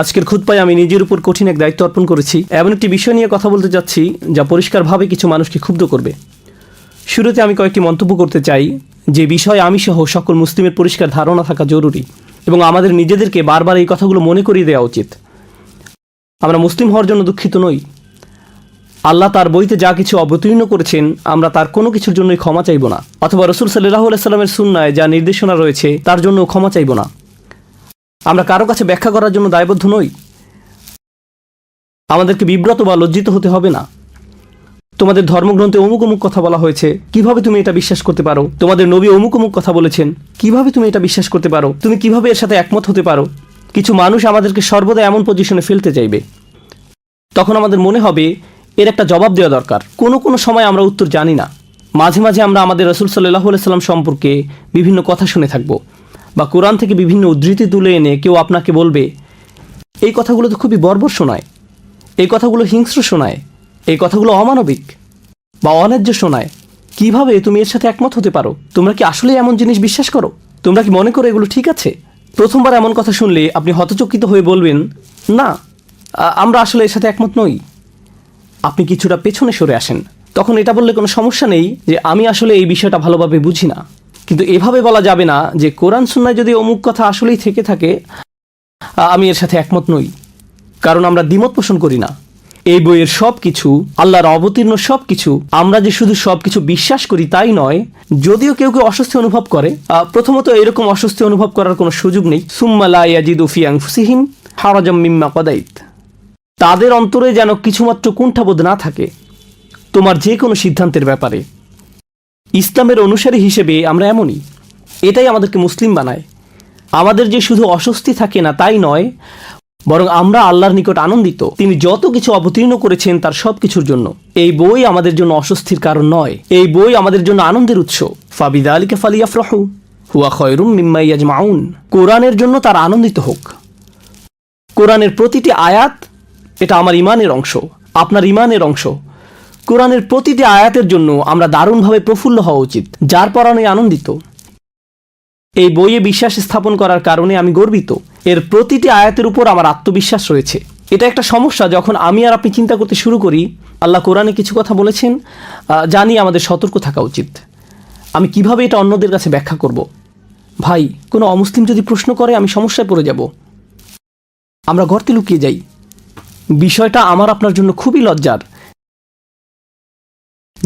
আজকের খুতপায় আমি নিজের উপর কঠিন এক দায়িত্ব অর্পণ করেছি। এমন একটি বিষয় নিয়ে কথা বলতে যাচ্ছি, যা পরিষ্কারভাবে কিছু মানুষকে ক্ষুব্ধ করবে। শুরুতে আমি কয়েকটি মন্তব্য করতে চাই, যে বিষয়ে আমি সহ সকল মুসলিমের পরিষ্কার ধারণা থাকা জরুরি এবং আমাদের নিজেদেরকে বারবার এই কথাগুলো মনে করিয়ে দেওয়া উচিত। আমরা মুসলিম হওয়ার জন্য দুঃখিত নই। আল্লাহ তার বইতে যা কিছু অবতীর্ণ করেছেন, আমরা তার কোনো কিছুর জন্যই ক্ষমা চাইব না। অথবা রসুল সাল্লাহ সাল্লামের সুন্নায় যা নির্দেশনা রয়েছে, তার জন্য ক্ষমা চাইব না। আমরা কারও কাছে ব্যাখ্যা করার জন্য দায়বদ্ধ নই। আমাদেরকে বিব্রত বা লজ্জিত হতে হবে না। তোমাদের ধর্মগ্রন্থে অমুক অমুক কথা বলা হয়েছে। কীভাবে তুমি এটা বিশ্বাস করতে পারো? তোমাদের নবী অমুক অমুক কথা বলেছেন। কীভাবে তুমি এটা বিশ্বাস করতে পারো? তুমি কীভাবে এর সাথে একমত হতে পারো? কিছু মানুষ আমাদেরকে সর্বদা এমন পজিশনে ফেলতে চাইবে। তখন আমাদের মনে হবে, এর একটা জবাব দেওয়া দরকার। কোনো কোনো সময় আমরা উত্তর জানি না। মাঝে মাঝে আমরা আমাদের রসুল সাল্লাহ সাল্লাম সম্পর্কে বিভিন্ন কথা শুনে থাকব। বা কোরআন থেকে বিভিন্ন উদ্ধৃতি তুলে এনে কেউ আপনাকে বলবে, এই কথাগুলো তো খুবই বর্বর শোনায়, এই কথাগুলো হিংস্র শোনায়, এই কথাগুলো অমানবিক বা অন্যায্য শোনায়। কীভাবে তুমি এর সাথে একমত হতে পারো? তোমরা কি আসলে এমন জিনিস বিশ্বাস করো? তোমরা কি মনে করো এগুলো ঠিক আছে? প্রথমবার এমন কথা শুনলে আপনি হতচকিত হয়ে বলবেন, না আমরা আসলে এর সাথে একমত নই। আপনি কিছুটা পেছনে সরে আসেন। তখন এটা বললে কোনো সমস্যা নেই যে আমি আসলে এই বিষয়টা ভালোভাবে বুঝি না। কিন্তু এভাবে বলা যাবে না যে কোরআন সুন্নায় যদি অমুক কথা আসলেই থেকে থাকে আমি এর সাথে একমত নই। কারণ আমরা দ্বিমত পোষণ করি না। এই বইয়ের সব কিছু আল্লাহর অবতীর্ণ সব কিছু আমরা যে শুধু সব কিছু বিশ্বাস করি তাই নয়, যদিও কেউ কেউ অস্বস্তি অনুভব করে প্রথমত এরকম অস্বস্তি অনুভব করার কোনো সুযোগ নেই। সুম্মালা ইয়াজিদ উফিয়াং ফুসিহিম হারাজম মিম্মা কদাইত। তাদের অন্তরে যেন কিছুমাত্র কুণ্ঠাবোধ না থাকে, তোমার যে কোনো সিদ্ধান্তের ব্যাপারে। ইসলামের অনুসারী হিসেবে আমরা এমনই। এটাই আমাদেরকে মুসলিম বানায়। আমাদের যে শুধু অস্বস্তি থাকে না তাই নয়, বরং আমরা আল্লাহর নিকট আনন্দিত। তিনি যত কিছু অবতীর্ণ করেছেন তার সব কিছুর জন্য। এই বই আমাদের জন্য অস্বস্তির কারণ নয়। এই বই আমাদের জন্য আনন্দের উৎস। ফাবিদা আলীকে ফালিয়াফরাহু, হুয়া খয়রুম মিম্মাইয়াজ মাউন কোরআনের জন্য তার আনন্দিত হোক। কোরআনের প্রতিটি আয়াত এটা আমার ইমানের অংশ, আপনার ইমানের অংশ। কোরআনের প্রতিটি আয়াতের জন্য আমরা দারুণভাবে প্রফুল্ল হওয়া উচিত, যার পরাণে আনন্দিত। এই বইয়ে বিশ্বাস স্থাপন করার কারণে আমি গর্বিত। এর প্রতিটি আয়াতের উপর আমার আত্মবিশ্বাস রয়েছে। এটা একটা সমস্যা যখন আমি আর আপনি চিন্তা করতে শুরু করি, আল্লাহ কোরআনে কিছু কথা বলেছেন জানি আমাদের সতর্ক থাকা উচিত। আমি কীভাবে এটা অন্যদের কাছে ব্যাখ্যা করব? ভাই, কোনো অমুসলিম যদি প্রশ্ন করে, আমি সমস্যায় পড়ে যাব। আমরা গর্তে লুকিয়ে যাই। বিষয়টা আমার আপনার জন্য খুবই লজ্জার।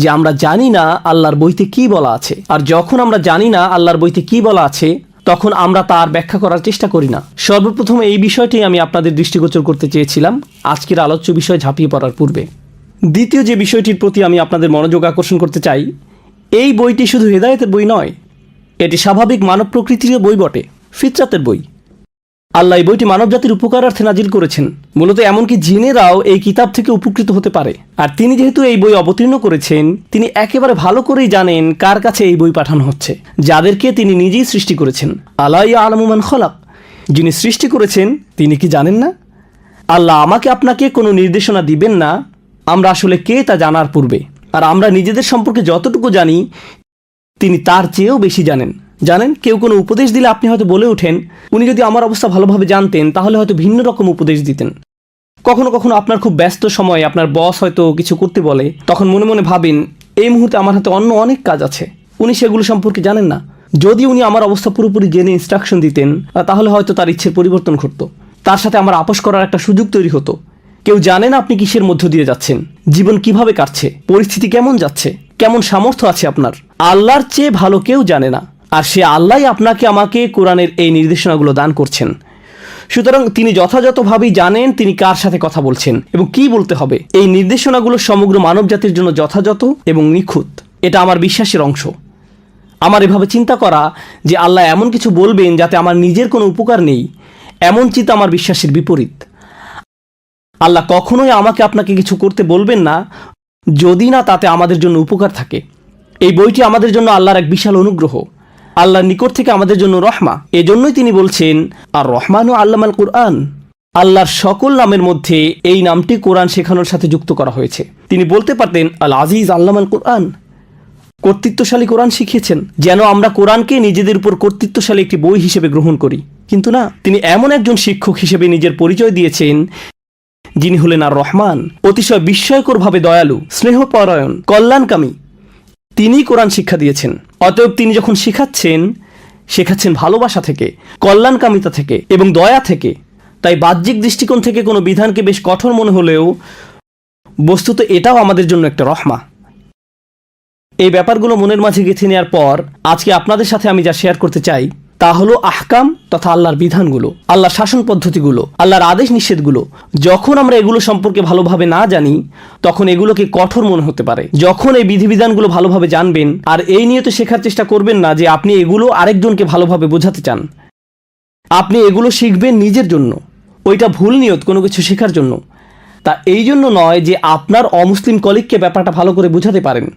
যে আমরা জানি না আল্লাহর বইতে কি বলা আছে। আর যখন আমরা জানি না আল্লাহর বইতে কি বলা আছে, তখন আমরা তার ব্যাখ্যা করার চেষ্টা করি না। সর্বপ্রথম এই বিষয়টি আমি আপনাদের দৃষ্টিগোচর করতে চেয়েছিলাম। আজকের আলোচ্য বিষয় ঝাঁপিয়ে পড়ার পূর্বে। দ্বিতীয় যে বিষয়টির প্রতি আমি আপনাদের মনোযোগ আকর্ষণ করতে চাই, এই বইটি শুধু হেদায়েতের বই নয়, এটি স্বাভাবিক মানব প্রকৃতির বই বটে, ফিতরাতের বই। আল্লাহ এই বইটি মানব জাতির উপকারার্থে নাজিল করেছেন। মূলত এমনকি জিনেরাও এই কিতাব থেকে উপকৃত হতে পারে। আর তিনি যেহেতু এই বই অবতীর্ণ করেছেন, তিনি একেবারে ভালো করেই জানেন কার কাছে এই বই পাঠানো হচ্ছে, যাদেরকে তিনি নিজেই সৃষ্টি করেছেন। আল্লাহ আলমুমান খলাক। যিনি সৃষ্টি করেছেন, তিনি কি জানেন না? আল্লাহ আমাকে আপনাকে কোনো নির্দেশনা দিবেন না, আমরা আসলে কে তা জানার পূর্বে। আর আমরা নিজেদের সম্পর্কে যতটুকু জানি, তিনি তার চেয়েও বেশি জানেন। জানেন, কেউ কোনো উপদেশ দিলে আপনি হয়তো বলে ওঠেন, উনি যদি আমার অবস্থা ভালোভাবে জানতেন, তাহলে হয়তো ভিন্ন রকম উপদেশ দিতেন। কখনো কখনো আপনার খুব ব্যস্ত সময় আপনার বস হয়তো কিছু করতে বলে, তখন মনে মনে ভাবেন, এই মুহূর্তে আমার হাতে অন্য অনেক কাজ আছে। উনি সেগুলো সম্পর্কে জানেন না। যদি উনি আমার অবস্থা পুরোপুরি জেনে ইনস্ট্রাকশন দিতেন তাহলে হয়তো তার ইচ্ছের পরিবর্তন ঘটতো। তার সাথে আমার আপোষ করার একটা সুযোগ তৈরি হতো। কেউ জানে না আপনি কিসের মধ্য দিয়ে যাচ্ছেন, জীবন কীভাবে কাটছে, পরিস্থিতি কেমন যাচ্ছে, কেমন সামর্থ্য আছে আপনার। আল্লাহর চেয়ে ভালো কেউ জানে না। আর সে আল্লাহই আপনাকে, আমাকে কোরআনের এই নির্দেশনাগুলো দান করছেন। সুতরাং তিনি যথাযথভাবেই জানেন তিনি কার সাথে কথা বলছেন এবং কি বলতে হবে। এই নির্দেশনাগুলো সমগ্র মানব জাতির জন্য যথাযথ এবং নিখুঁত। এটা আমার বিশ্বাসের অংশ। আমার এভাবে চিন্তা করা যে আল্লাহ এমন কিছু বলবেন যাতে আমার নিজের কোনো উপকার নেই, এমন চিন্তা আমার বিশ্বাসের বিপরীত। আল্লাহ কখনোই আমাকে আপনাকে কিছু করতে বলবেন না, যদি না তাতে আমাদের জন্য উপকার থাকে। এই বইটি আমাদের জন্য আল্লাহর এক বিশাল অনুগ্রহ। আল্লাহর নিকট থেকে আমাদের জন্য রহমা। এজন্যই তিনি বলছেন, আর রহমান ও আল্লামাল কুরআন। আল্লাহর সকল নামের মধ্যে এই নামটি কোরআন শেখানোর সাথে যুক্ত করা হয়েছে। তিনি বলতে পারতেন, আল আজিজ আল্লামাল কুরআন। কর্তৃত্বশালী কোরআন শিখিয়েছেন, যেন আমরা কোরআনকে নিজেদের উপর কর্তৃত্বশালী একটি বই হিসেবে গ্রহণ করি। কিন্তু না, তিনি এমন একজন শিক্ষক হিসেবে নিজের পরিচয় দিয়েছেন, যিনি হলেন আর রহমান। অতিশয় বিস্ময়করভাবে দয়ালু, স্নেহপরায়ণ, কল্যাণকামী। তিনি কোরআন শিক্ষা দিয়েছেন। অতএব তিনি যখন শেখাচ্ছেন শেখাচ্ছেন ভালোবাসা থেকে, কল্যাণকামিতা থেকে এবং দয়া থেকে, তাই বাহ্যিক দৃষ্টিকোণ থেকে কোনো বিধানকে বেশ কঠোর মনে হলেও বস্তুত এটাও আমাদের জন্য একটা রহমা। এই ব্যাপারগুলো মনের মাঝে গেঁথে নেওয়ার পর আজকে আপনাদের সাথে আমি যা শেয়ার করতে চাই তা হলো আহকাম তথা আল্লাহর বিধানগুলো, আল্লাহর শাসন পদ্ধতিগুলো, আল্লাহর আদেশ নিষেধগুলো। যখন আমরা এগুলো সম্পর্কে ভালোভাবে না জানি, তখন এগুলোকে কঠোর মনে হতে পারে। যখন এই বিধিবিধানগুলো ভালোভাবে জানবেন, আর এই নিয়ে তো শেখার চেষ্টা করবেন না যে আপনি এগুলো আরেকজনকে ভালোভাবে বোঝাতে চান। আপনি এগুলো শিখবেন নিজের জন্য। ওইটা ভুল নিয়ত কোনো কিছু শেখার জন্য। তা এই জন্য নয় যে আপনার অমুসলিম কলিগকে ব্যাপারটা ভালো করে বোঝাতে পারেন।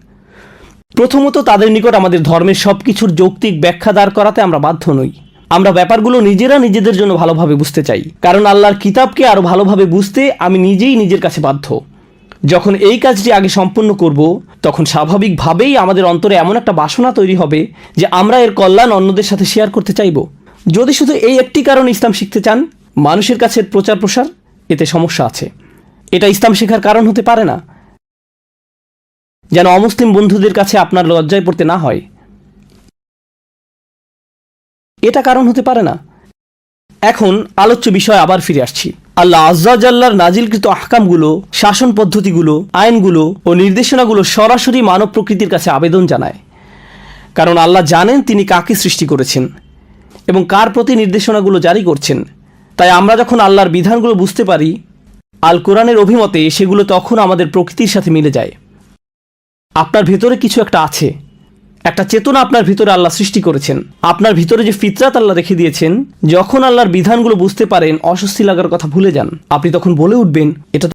প্রথমত তাদের নিকট আমাদের ধর্মের সব কিছুর যৌক্তিক ব্যাখ্যা দাঁড় করাতে আমরা বাধ্য নই। আমরা ব্যাপারগুলো নিজেরা নিজেদের জন্য ভালোভাবে বুঝতে চাই। কারণ আল্লাহর কিতাবকে আরও ভালোভাবে বুঝতে আমি নিজেই নিজের কাছে বাধ্য। যখন এই কাজটি আগে সম্পূর্ণ করব, তখন স্বাভাবিকভাবেই আমাদের অন্তরে এমন একটা বাসনা তৈরি হবে যে আমরা এর কল্যাণ অন্যদের সাথে শেয়ার করতে চাইব। যদি শুধু এই একটি কারণে ইসলাম শিখতে চান, মানুষের কাছে প্রচার প্রসার এতে সমস্যা আছে। এটা ইসলাম শেখার কারণ হতে পারে না। যেন অমুসলিম বন্ধুদের কাছে আপনার লজ্জায় পড়তে না হয়। এটা কারণ হতে পারে না। এখন আলোচ্য বিষয় আবার ফিরে আসছি। আল্লাহ আজ্জাল্লাহর নাজিলকৃত আহকামগুলো, শাসন পদ্ধতিগুলো, আইনগুলো ও নির্দেশনাগুলো সরাসরি মানব প্রকৃতির কাছে আবেদন জানায়। কারণ আল্লাহ জানেন তিনি কাকে সৃষ্টি করেছেন এবং কার প্রতি নির্দেশনাগুলো জারি করছেন। তাই আমরা যখন আল্লাহর বিধানগুলো বুঝতে পারি, আল কোরআনের অভিমতে সেগুলো তখন আমাদের প্রকৃতির সাথে মিলে যায়। আপনার ভেতরে কিছু একটা আছে। একটা চেতনা আপনার ভিতরে আল্লাহ সৃষ্টি করেছেন। আপনার ভিতরে যে ফিতরাত আল্লাহ রেখে দিয়েছেন, যখন আল্লাহর বিধানগুলো বুঝতে পারেন, অস্বস্তি লাগার কথা ভুলে যান। আপনি তখন বলে উঠবেন, এটা